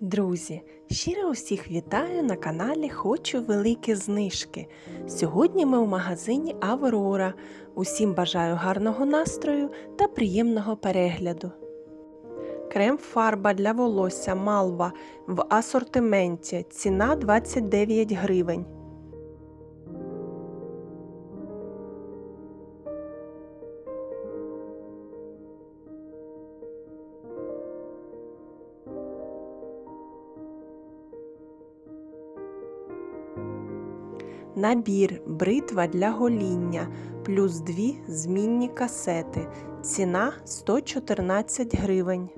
Друзі, щиро усіх вітаю на каналі Хочу великі знижки. Сьогодні ми у магазині Аврора. Усім бажаю гарного настрою та приємного перегляду. Крем-фарба для волосся Малва в асортименті. Ціна 29 гривень. Набір бритва для гоління плюс дві змінні касети. Ціна 114 гривень.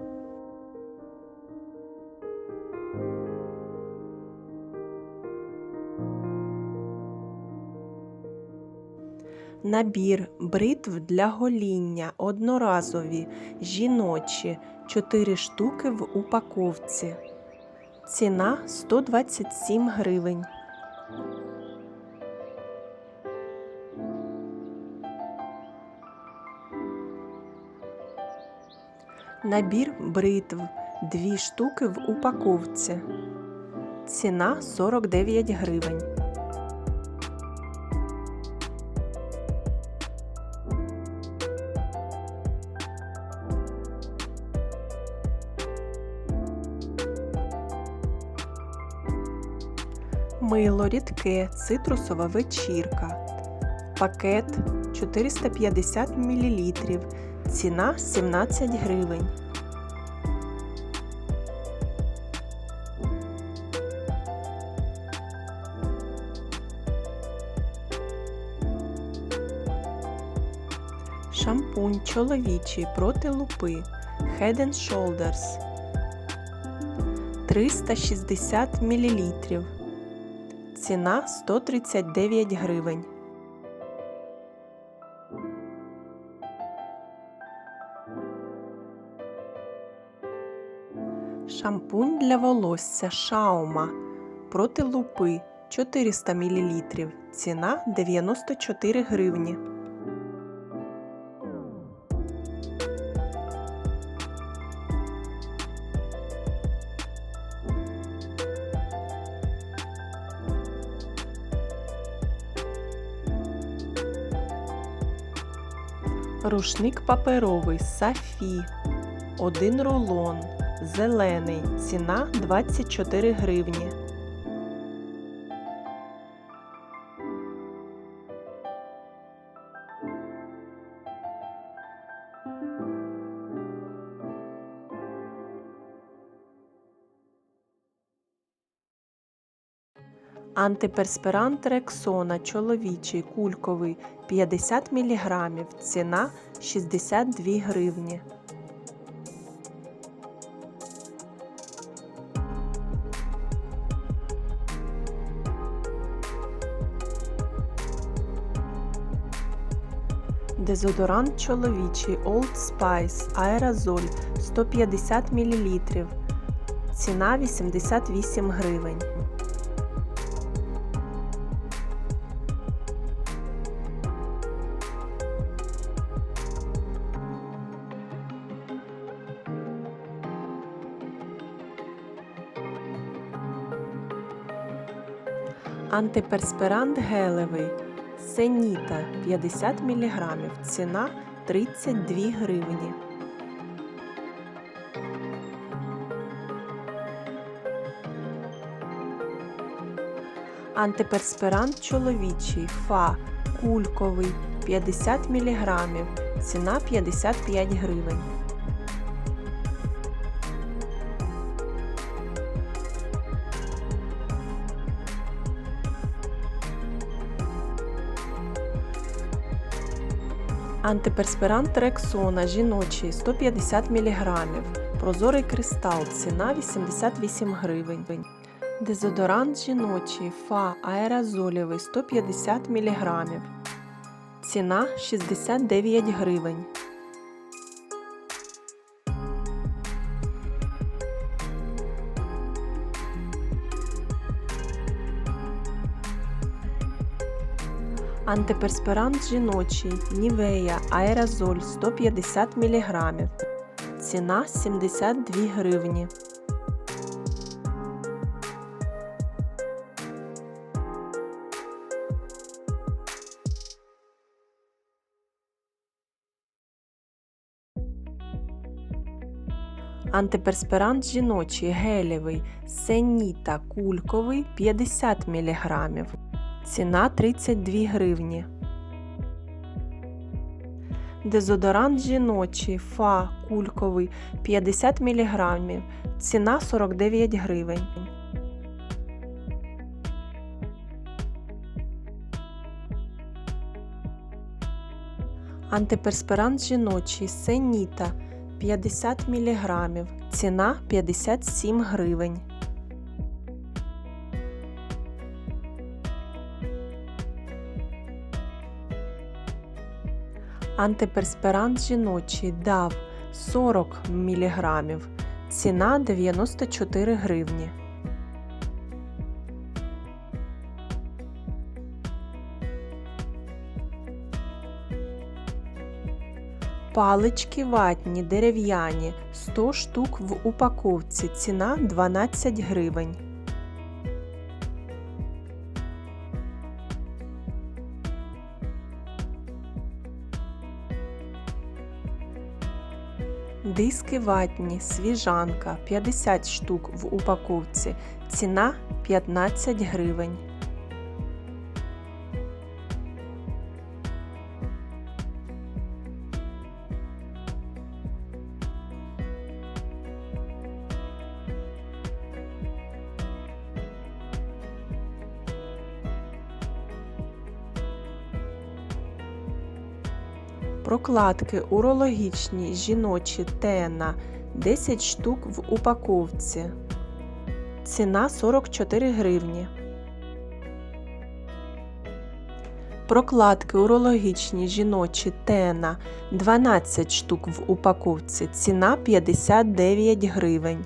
Набір бритв для гоління одноразові, жіночі 4 штуки в упаковці. Ціна 127 гривень. Набір бритв 2 штуки в упаковці. Ціна 49 гривень. Мило рідке цитрусова вечірка. Пакет 450 мл. Ціна 17 гривень. Шампунь чоловічий проти лупи Head and Shoulders 360 мл. Ціна 139 гривень. Шампунь для волосся Шаума проти лупи 400 мл. Ціна 94 гривні. Рушник паперовий Сафі. Один рулон. Зелений. Ціна 24 гривні. Антиперспирант Рексона чоловічий кульковий 50 мг. Ціна 62 гривні. Дезодорант чоловічий Old Spice аерозоль 150 мл. Ціна 88 гривень. Антиперспирант гелевий Сеніта 50 мг. Ціна 32 гривні. Антиперспирант чоловічий Фа кульковий 50 мг. Ціна 55 гривень. Антиперспирант Рексона жіночий 150 мг. Прозорий кристал. Ціна 88 гривень. Дезодорант жіночий Фа аерозолєвий 150 мг. Ціна 69 гривень. Антиперспирант жіночий Нівея аерозоль 150 мг. Ціна 72 гривні. Антиперспирант жіночий гелєвий, сеніта кульковий 50 міліграмів. Ціна 32 гривні. Дезодорант жіночий Фа кульковий 50 мг. Ціна 49 гривень. Антиперспирант жіночий Сеніта 50 мг. Ціна 57 гривень. Антиперспирант жіночий DAV 40 мг. Ціна 94 гривні. Палички ватні дерев'яні 100 штук в упаковці. Ціна 12 гривень. Диски ватні, свіжанка 50 штук в упаковці. Ціна 15 гривень. Прокладки урологічні жіночі Тена 10 штук в упаковці. Ціна 44 гривні. Прокладки урологічні жіночі Тена 12 штук в упаковці. Ціна 59 гривень.